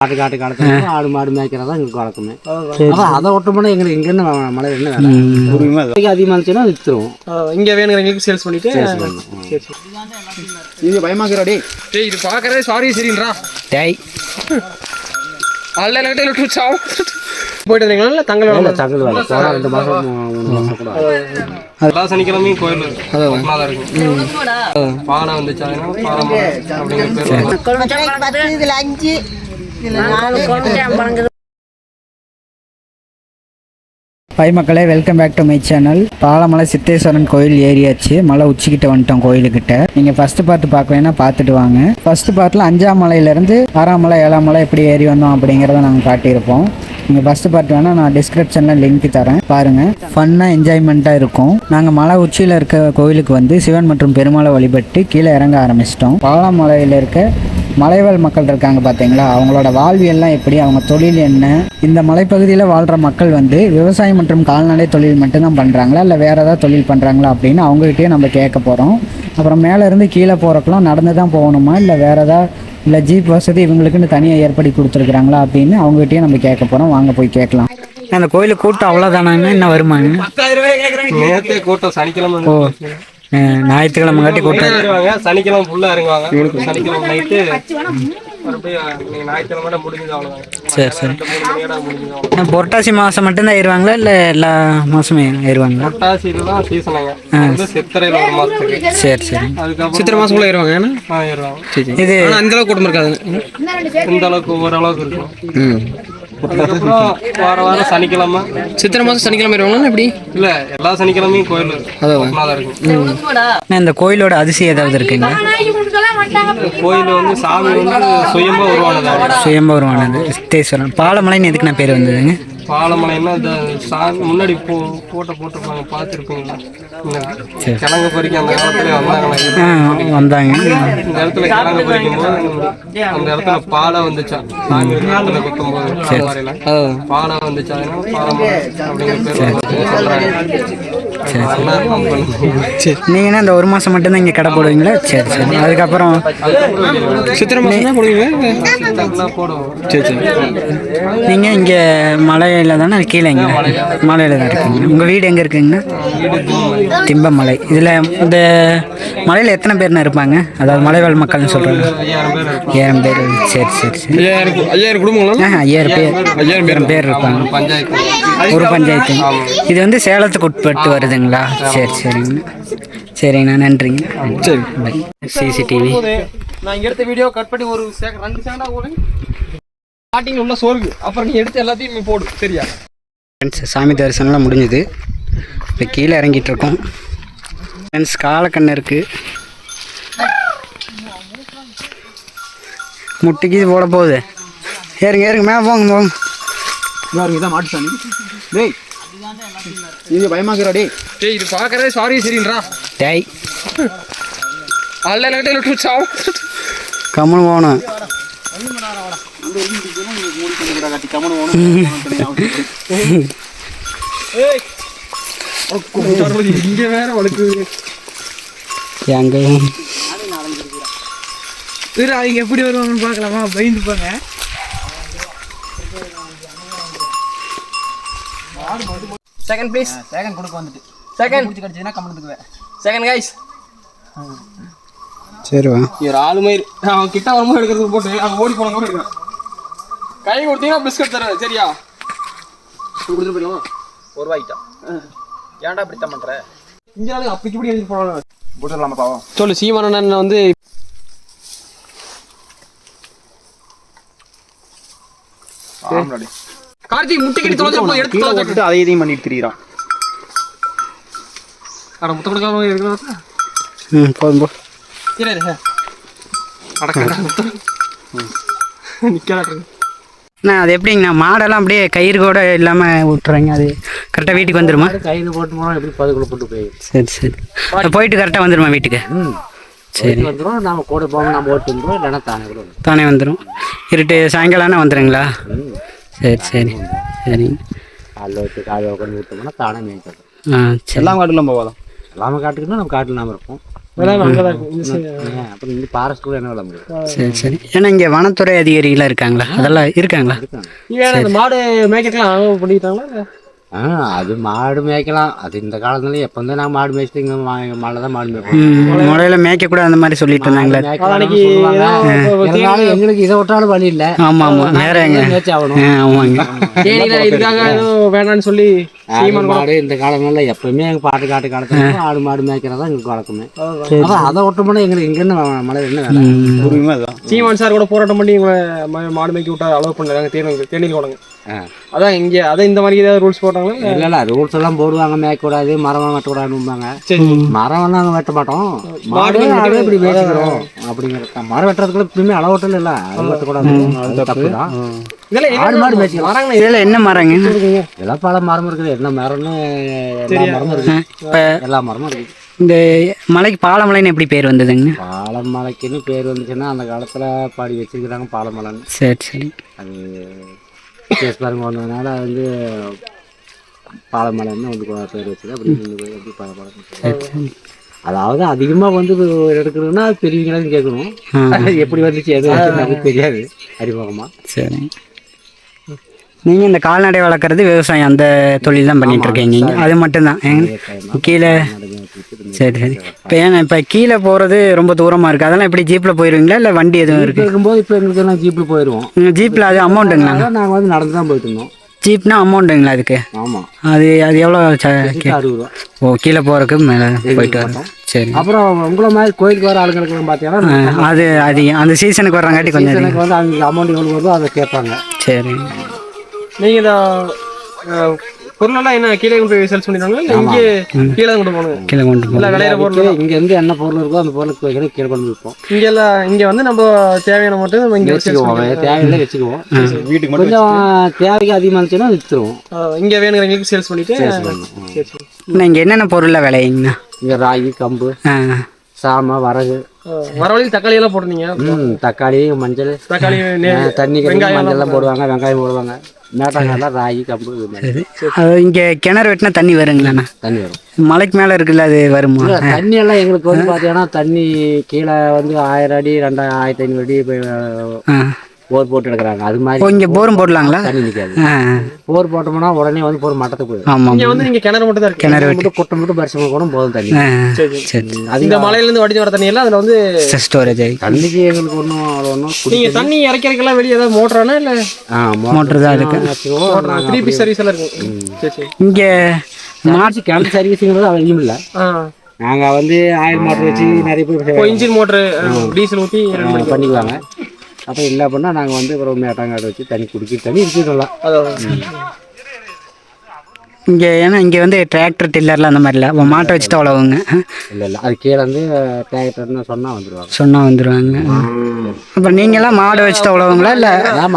காட்டு காட்டு காலத்துல ஆடு மாடு மேய்க்கிறதா எங்களுக்கு வழக்கமே. அதான் அதை ஒட்டமுன்னா எங்களுக்கு இங்க என்ன மழை என்ன வேலை? அதிகமாக இருந்துச்சுன்னா வித்துருவோம். இங்க வேணுங்கிறவங்களுக்கு சேல்ஸ் பண்ணிட்டு பண்ணுவோம். சரி சரி இது பயமாக்குறாடி டேய். இது பாக்குறதே சாரி சரின்றா. டேய். அல்ல எனக்கு விட்டு சாவு போயிட்டு இருந்தீங்களா இல்ல தங்களோட இல்ல, தங்கல் வேலை. போனா ரெண்டு மாசம் மூ- மூணு மாசம் கூட. எல்லா சனிக்கிழமையும் கோயில் இருக்கும் பானை வந்துச்சு அப்படிங்கிற பேர். அஞ்சு ஹாய் மக்களே welcome back to my channel Palamalai Siddheswaran கோயில் ஏறியாச்சு. மலை உச்சிக்கிட்ட வந்துட்டோம் கோயிலுக்கிட்ட. நீங்கள் ஃபஸ்ட்டு பார்த்து பார்க்கலைன்னா பார்த்துட்டு வாங்க. ஃபஸ்ட்டு பார்ட்டில் அஞ்சாம் மலையிலேருந்து ஆறாம் மலை ஏழாம் மலை எப்படி ஏறி வந்தோம் அப்படிங்கிறத நாங்கள் காட்டியிருப்போம். நீங்கள் ஃபஸ்ட்டு பார்ட் வேணால் நான் டிஸ்கிரிப்ஷனில் லிங்க் தரேன். பாருங்கள் ஃபன்னாக என்ஜாய்மெண்ட்டாக இருக்கும். நாங்கள் மலை உச்சியில் இருக்க கோயிலுக்கு வந்து சிவன் மற்றும் பெருமாளை வழிபட்டு கீழே இறங்க ஆரம்பிச்சிட்டோம். பாலமலையில் இருக்க மலைவாழ் மக்கள் இருக்காங்க பார்த்தீங்களா? அவங்களோட வாழ்வியல்லாம் எப்படி அவங்க தொழில் என்ன? இந்த மலைப்பகுதியில் வாழ்கிற மக்கள் வந்து விவசாயம் மற்றும் கால்நடை தொழில் மட்டும்தான் பண்ணுறாங்களா இல்லை வேறு ஏதாவது தொழில் பண்ணுறாங்களா அப்படின்னு அவங்ககிட்டயே நம்ம கேட்க போகிறோம் அப்புறம் மேலே இருந்து கீழே போகிறக்கெல்லாம் நடந்து தான் போகணுமா? இல்லை வேறு ஏதாவது இல்லை ஜீப் வசதி இவங்களுக்குன்னு தனியாக ஏற்படுத்தி கொடுத்துருக்குறாங்களா அப்படின்னு அவங்ககிட்டயே நம்ம கேட்க போகிறோம் வாங்க போய் கேட்கலாம். அந்த கோயிலுக்கு கூட்டம் அவ்வளோதானாங்க என்ன வருமாங்க? நேத்தே கூட்டம் சனிக்கிழமை ஓ. ஞாயிற்றுக்கிழமை காட்டி கூட்டம் சனிக்கிழமை ஃபுல்லா இறங்குவாங்க. சனிக்கிழமை நைட்டு சரி சரி. புரட்டாசி மாதம் மட்டும்தான் ஏறுவாங்களா இல்லை எல்லா மாதமே ஏறுவாங்களா? புரட்டாசி இதுதான் சீசனுங்க வந்து சித்திரையில ஒரு மாசத்துக்கு. சரி சரி. சித்திரை மாசம்குள்ள ஏறுவாங்க ஏன்னா ஏறுவாங்க. இது ஆனா அந்த அளவுக்கு கூட்டம் இருக்காது இந்த அளவுக்கு ஓரளவுக்கு இருக்கும். வார வாரம் சனிக்கிழமை. சித்திரை மாசம் சனிக்கிழமை ஏறுவாங்களா எப்படி? இல்ல எல்லா சனிக்கிழமையும் கோயில் ஒண்ணா தான் இருக்கும் அண்ணா, இந்த கோயிலோட அதிசயம் ஏதாவது இருக்குங்க கோயில் வந்து சாமி வந்து சுயமா உருவானது. சுயம்பு வருவானது சித்தேஸ்வரன் பாலமலைன்னு எதுக்கு நான் பேர் வந்ததுங்க? பாலமலைன்னா இந்த சாமி முன்னாடி போ போட்டோ போட்டிருப்பாங்க பார்த்துருப்பீங்களா? கிழங்கு பறிக்க அந்த காலத்துல வந்தாங்களே ஆ வந்தாங்க. இந்த இடத்துல கிழங்கு பறிக்கும் போது அந்த இடத்துல பாலை வந்துச்சா? சாமி இடத்துல குத்தும் போது பாலை வந்துச்சா? பாலமலை அப்படிங்கிற பேர் சொல்றாங்க. பண்ணுங்க. நீங்கள் இந்த ஒரு மாதம் மட்டும்தான் இங்கே கடை போடுவீங்களா? சரி சரி. அதுக்கப்புறம் சித்திரை போடுவீங்க சரி சரி. நீங்கள் இங்கே மலையில் தானே கீழேங்க மலையில் தான் இருக்கீங்க. உங்கள் வீடு எங்கே இருக்குங்கண்ணா திம்பமலை. இதில் இந்த மலையில் எத்தனை பேர்ண்ணா இருப்பாங்க? அதாவது மலைவாழ் மக்கள்னு சொல்கிறாங்க ஏழாயிரம் பேர். சரி சரி சரி. ஐயாயிரம் குடும்பங்களா? ஆ ஐயாயிரம் பேர். ஐயாயிரம் பேர். பேர் இருப்பாங்க. பஞ்சாயத்து. ஒரு பஞ்சாயத்து. இது வந்து சேலத்துக்கு உட்பட்டு வருதுங்களா சரி சரிங்க சரிங்கண்ணா நன்றிங்க. சரி. சிசிடிவி. நான் இங்க எடுத்த வீடியோ கட் பண்ணி ஒரு செகண்ட் ரெண்டு செகண்டா போடுங்க ஸ்டார்டிங் உள்ள சோர்வு அப்புறம் நீ எடுத்து எல்லாத்தையும் போடு. சரியா? ஃப்ரெண்ட்ஸ் சாமி தரிசனம்லாம் முடிஞ்சுது. இப்போ கீழே இறங்கிட்டு இருக்கோம் ஃப்ரெண்ட்ஸ் காலக்கண்ணு இருக்குது முட்டிக்கு போட போகுது. ஏறுங்க ஏறுங்க. மேலே போங்க போங்க. இதான் மாட்டு சாணி டேய் இது பயமாக்குறாடி டேய். இது பாக்குறதே சாரி சரின்றா. டேய். அல்ல எனக்கு விட்டு சாவு கம்முன்னு போகணும். இங்க வேற வழுக்கு எங்கே? சரி அவங்க எப்படி வருவாங்கன்னு பார்க்கலாமா? பயந்து போங்க. செகண்ட் ப்ளீஸ் வேகன் கொடுக்க வந்துட்டு. செகண்ட் பிடிச்சி கடிச்சதுன்னா கம்மனத்துக்குவேன் செகண்ட் கைஸ் சரி வா. ஒரு ஆளு மாதிரி அவன் கிட்ட வரும்போது எடுக்கிறதுக்கு போட்டு அவன் ஓடி போன கூட கை கொடுத்தீங்கன்னா பிஸ்கட் தருவேன் சரியா? கொடுத்துட்டு போயிடலாமா ஒரு ரூபாய்க்கிட்ட ஏன்டா இப்படி தான் பண்ற இங்க அப்படி இப்படி எழுதி போடலாம் போட்டுடலாமா பாவம்? சொல்லு சீமானண்ணன் வந்து ஆமாடி கார்த்திக் முட்டை கட்டி தொலைஞ்சா போய் எடுத்து கீழே தொலைஞ்சா போட்டுட்டு அதை இதையும் பண்ணிட்டு திரியிறான். அட முட்டை கொடுக்காம இருக்கிறதா ம் போதும் போ. சரி அடக்கடா நிக்கிறாரு அண்ணா அது எப்படிங்கண்ணா மாடெல்லாம் அப்படியே கயிறு கூட இல்லாமல் விட்டுறாங்க அது கரெக்டாக வீட்டுக்கு வந்துருமா? கையில் போட்டு போனால் எப்படி பதுக்குள்ள போட்டு போய் சரி சரி. போயிட்டு கரெக்டாக வந்துருமா வீட்டுக்கு? சரி. வந்துடும் நம்ம கூட போவோம் நம்ம ஓட்டு வந்துடும் இல்லைன்னா தானே. தானே வந்துடும் இருட்டு சாயங்காலம் வந்துடுங்களா சரி சரி. சரி. காலைல வச்சு காலையில் உட்காந்து விட்டோம்னா தானே மேய்ச்சோம் ஆ சரி எல்லாம் காட்டுலாம் போகாதான் எல்லாமே காட்டுக்குன்னா நம்ம காட்டில் நாம இருப்போம் அப்புறம் இந்த ஃபாரஸ்ட் கூட என்ன விட முடியும்? சரி சரி. ஏன்னா இங்கே வனத்துறை அதிகாரிகளாம் இருக்காங்களா? அதெல்லாம் இருக்காங்களா? மாடு அனுபவம் பண்ணிக்கிட்டாங்களா? ஆ அது மாடு மேய்க்கலாம். அது இந்த காலத்துல எப்போ வந்து நாங்கள் மாடு மேய்ச்சிட்டு இங்கே மழை தான் மாடு மேய்ப்போம். ம் முறையில் மேய்க்கக்கூடாது அந்த மாதிரி சொல்லிட்டு இருந்தாங்களே. இருந்தாலும் எங்களுக்கு இதை விட்டாலும் வழி இல்லை. ஆமாம் ஆமாம் வேற எங்க? மேய்ச்சி ஆகணும். ஆமாங்க. இதுக்காக ஏதோ வேணாம்னு சொல்லி மாடு இந்த காலங்கள்ல எப்பவுமே எங்க பாட்டு காட்டு காலத்துல ஆடு மாடு மேய்க்கிறதா எங்களுக்கு வழக்கமே. அதான் அதை விட்டோம்னா எங்களுக்கு இங்க என்ன மழை என்ன சீமான் சார் கூட போராட்டம் பண்ணி இவங்களை மா- மாடு மேய்க்க விட்டா அலோவ் பண்ணாங்க தேனி தேனியில் கொடங்க. அதான் இங்க அதான் இந்த மாதிரி ஏதாவது ரூல்ஸ் போட்டாங்களா? இல்ல? இல்ல ரூல்ஸ் எல்லாம் போடுவாங்க மேய்க்கக்கூடாது மரம் வெட்டக்கூடாதும்பாங்க சரி மரம் நாங்க வெட்ட மாட்டோம். மாடு ஆடு இப்படி மேய்ச்சிக்கிறோம் அப்படிங்கிறது மரம் வெட்டுறதுக்குள்ள எப்பயுமே அளவட்டம் இல்ல. அது வெட்டக்கூடாது. அது தப்பு. தான் இதெல்லாம் ஆடு என்ன மாடு மேய்ச்சிக்கலாம் மரங்களே இதில் என்ன மரங்க? எல்லாம் பல மரம் இருக்குது. என்ன மரம்னு எல்லா மரமும் இப்போ எல்லா மரமும் இருக்கு இந்த மலைக்கு பாலமலைன்னு எப்படி பேர் வந்ததுங்க? பாலமலைக்குன்னு பேர் வந்துச்சுன்னா அந்த காலத்துல பாடி வச்சிருக்கிறாங்க பாலமலைன்னு சரி சரி. அது கேஸ் பாருங்க வந்ததுனால வந்து பாலமலைன்னு வந்து பேர் வச்சது அப்படி இருந்து போய் அப்படி பாலமலை அதாவது அதிகமாக வந்து எடுக்கணும்னா அது பெரியவங்களாம் கேட்கணும். எப்படி வந்துச்சு எது நமக்கு தெரியாது அறிமுகமாக சரி. நீங்கள் இந்த கால்நடை வளர்க்குறது விவசாயம் அந்த தொழில் தான் பண்ணிட்டு இருக்கீங்க. நீங்க. அது மட்டும்தான்? கீழே சரி சரி. இப்போ ஏங்க இப்போ கீழே போகிறது ரொம்ப தூரமாக இருக்குது அதெல்லாம் எப்படி ஜீப்பில் போயிடுவீங்களா இல்லை வண்டி எதுவும் இருக்குது இருக்கும்போது இப்போ எங்களுக்கு எல்லாம் ஜீப்பில் போயிடுவோம் ஜீப்பில் அது அமௌண்ட்டுங்களா நாங்கள் வந்து நடந்து தான் போயிட்டு இருந்தோம். ஜீப்னா அமௌண்ட்டுங்களா அதுக்கு? ஆமாம் அது அது எவ்வளோ அறுபது ரூபா. ஓ கீழே போகிறதுக்கு மேலே போயிட்டு வரோம் சரி. அப்புறம் உங்களை மாதிரி கோயிலுக்கு வர ஆளுங்களுக்குலாம் பார்த்தீங்கன்னா அது அது அந்த சீசனுக்கு வர்றங்காட்டி கொஞ்சம் அதிகம். எனக்கு வந்து அவங்க அமௌண்ட் எவ்வளோ வருதோ அதை கேட்பாங்க. சரி. நீங்க இந்த அஹ், பொருளெல்லாம் என்ன கீழே கொண்டு போய் சேல்ஸ் பண்ணிடுவாங்க இல்ல இங்கே கீழே கொண்டு போகணும்? கீழே கொண்டு போகணும். இல்ல விளையிற பொருள் இங்க இருந்து என்ன பொருள் இருக்கோ அந்த பொருளுக்கு வைக்கிறது கீழே கொண்டு வைப்போம் இங்க எல்லாம் இங்க வந்து நம்ம தேவையான மட்டும் நம்ம இங்க வச்சுக்குவோம். தேவையில்லை வச்சுக்குவோம். வீட்டுக்கு கொஞ்சம் தேவைக்கு அதிகமாக இருந்துச்சுன்னா விற்றுருவோம் இங்க வேணுங்கிறவங்களுக்கு சேல்ஸ் பண்ணிட்டு இங்கே என்னென்ன பொருளில் விளையுங்கண்ணா? இங்கே ராகி கம்பு சாமை வரகு. அஹ், வர வழியில் தக்காளி எல்லாம் போட்டிருந்தீங்க? ம், தக்காளி மஞ்சள் தக்காளி தண்ணி மஞ்சள் எல்லாம் போடுவாங்க வெங்காயம் போடுவாங்க. மேட்டாங்கெல்லாம் ராகி கம்பு அது இங்கே கிணறு வெட்டினா தண்ணி வருங்களாண்ணா தண்ணி வரும். மலைக்கு மேலே இருக்குல்ல அது வருமா? தண்ணி எல்லாம் எங்களுக்கு வந்து பார்த்தீங்கன்னா தண்ணி கீழே வந்து ஆயிரம் அடி ரெண்டாயிரம் ஆயிரத்தி ஐநூறு அடி போர் போட்டு எடுக்கிறாங்க அது மாதிரி இங்கே போரும் போடலாங்களா? தண்ணி நிற்காது ஆ போர் போட்டோம்னா உடனே வந்து போர் மட்டத்துக்கு போயிடும். ஆமாம் இங்க வந்து நீங்க கிணறு மட்டும் தான் இருக்கு. கிணறு மட்டும் குட்டை மட்டும் பரிசமா கூட போதும் தண்ணி. ஆ சரி அது இந்த மலையில இருந்து வடிஞ்சு வர தண்ணி எல்லாம் அதுல வந்து ஸ்டோரேஜ் ஆகி. தண்ணிக்கு எங்களுக்கு ஒன்றும் அவ்வளோ ஒன்றும் நீங்க தண்ணி இறக்கிறதுக்கெல்லாம் வெளியே ஏதாவது மோட்டரானா இல்ல? மோட்டர் தான் இருக்கு. த்ரீ பீஸ் சர்வீஸ் எல்லாம் இருக்கு சரி சரி. இங்கே மார்ச் கிணறு சர்வீஸுங்கிறது அவசியம் இல்லை. ஆ. நாங்கள் வந்து ஆயில் மோட்டர் வச்சு நிறைய இப்போ பேர் இன்ஜின் மோட்டர் டீசல் ஊற்றி பண்ணிக்குவாங்க. அப்போ இல்லை அப்படின்னா நாங்கள் வந்து அப்புறம் மேட்டாங்காடு வச்சு தண்ணி குடிக்கிற தண்ணி இருக்கிறோம்லாம் அதான் இங்கே ஏன்னா இங்கே வந்து டிராக்டர் டில்லர்லாம் அந்த மாதிரில. மாட்டை வச்சுட்டு அவ்வளோவுங்க இல்லை. இல்லை அது கீழே வந்து டிராக்டர்னு சொன்னால் வந்துடுவாங்க சொன்னால் வந்துடுவாங்க அப்புறம் நீங்களாம் மாடை வச்சுட்டு அவ்வளோவுங்களா இல்லை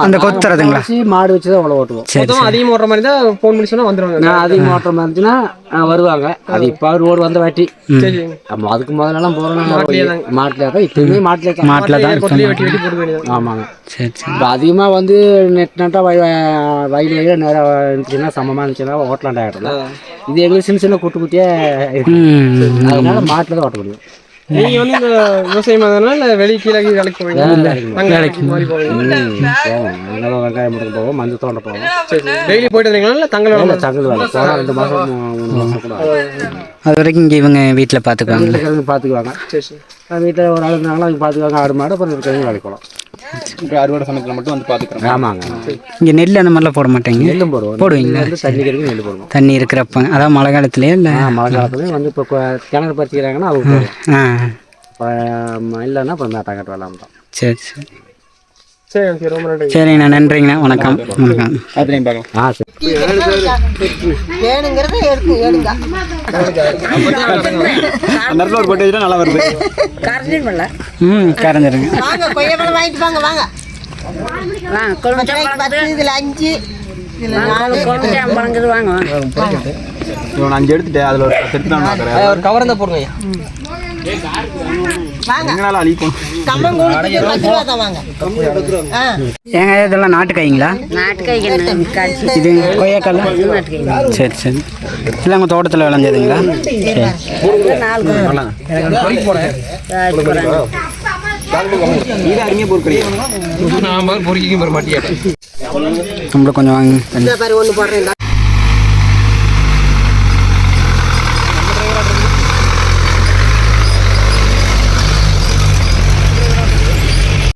அந்த கொத்துறதுங்களா? வச்சு மாடு வச்சு தான் அவ்வளோ ஓட்டுவோம். சரி அதிகமாக ஓடுற மாதிரி தான் ஃபோன் பண்ணி சொன்னா வந்துருவாங்க. நான் அதிகம் ஓட்டுற மாதிரி இருந்துச்சுன்னா வருவாங்க. அது இப்போ அவர் ஓடு வந்த வாட்டி. சரி ஆமாம் அதுக்கு முதல்லலாம் போகிறோம். மாட்டிலே தான் இப்போயுமே மாட்டிலே தான். மாட்டில் தான் ஆமாங்க. சரி சரி. இப்போ அதிகமாக வந்து நெட் நட்டாக வய வயல் வயலில் நேரம் இருந்துச்சுன்னா சமமாக இருந்துச்சுன்னா ஓட்டலாம் டேரக்டில் இது எங்களுக்கு சின்ன சின்ன குட்டி குட்டியாக அதனால மாட்டில் தான் ஓட்ட முடியும் நீங்க வந்து இந்த விவசாயம் அதனால வெளியே கீழே வேலைக்கு போவீங்க? அங்க வேலைக்கு. மாதிரி போவீங்க. ம், போவோம். அதனால வெங்காயம் முடுக்க போவோம் மஞ்சள் தோண்ட போவோம். டெய்லி போயிட்டு இருந்தீங்களா தங்கல் வேலை? தங்கல் வேலை. போனால் ரெண்டு மாதம் மூணு மாதம் கூட ஆகும். அது வரைக்கும் இங்கே இவங்க வீட்டில் பார்த்துக்குவாங்க பார்த்துக்குவாங்க வீட்டில் ஒரு ஆள் இருந்தாங்களோ அவங்க பார்த்துக்குவாங்க ஆடு மாடு அப்புறம் இருக்கிறவங்க வேலைக்கு போகலாம். அறுவடை சமயத்தில் மட்டும் வந்து பார்த்துக்கிறோம் ஆமாங்க. இங்கே நெல் அந்த மாதிரிலாம் போட மாட்டேங்க? நெல்லும் போடுவோம். போடுவீங்களா? தண்ணி கிடைக்கும் நெல் போடுவோம். தண்ணி இருக்கிறப்ப. அதான் மழை காலத்துலேயே இல்லை? மழை காலத்துலேயும் வந்து இப்போ கிணறு பறிச்சுக்கிறாங்கன்னா அவங்க இல்லைன்னா இப்போ மேட்டாங்கட்டு வேலை தான். சரி சரி. சரி ஓகே ரொம்ப நன்றி. சரிங்கண்ணா நன்றிங்கண்ணா. வணக்கம். வணக்கம். அதுலேயும் பார்க்கலாம். ஆ சரி. வேணுங்கிறத எடுத்து எடுங்க. அந்த இடத்துல ஒரு கொட்டை வச்சுட்டா நல்லா வருது. கரைஞ்சிடும்ல ம் கறந்துருங்க வாங்க கொய்யாப்பழம் வாங்கிட்டு வாங்க. வாங்க பத்து இதுல அஞ்சு. இதுல நாலு. கொழுந்தம்பழங்குது வாங்க இவன் அஞ்சு எடுத்துட்டு அதில் ஒரு பார்க்குறேன் ஒரு கவர் தான் போடுங்க ஏங்க இதெல்லாம் நாட்டு காய்ங்களா இது கொய்யாக்காலாம் சரி சரி. இல்லை உங்கள் தோட்டத்தில் விளைஞ்சதுங்களா? நம்மளுக்கு கொஞ்சம் வாங்க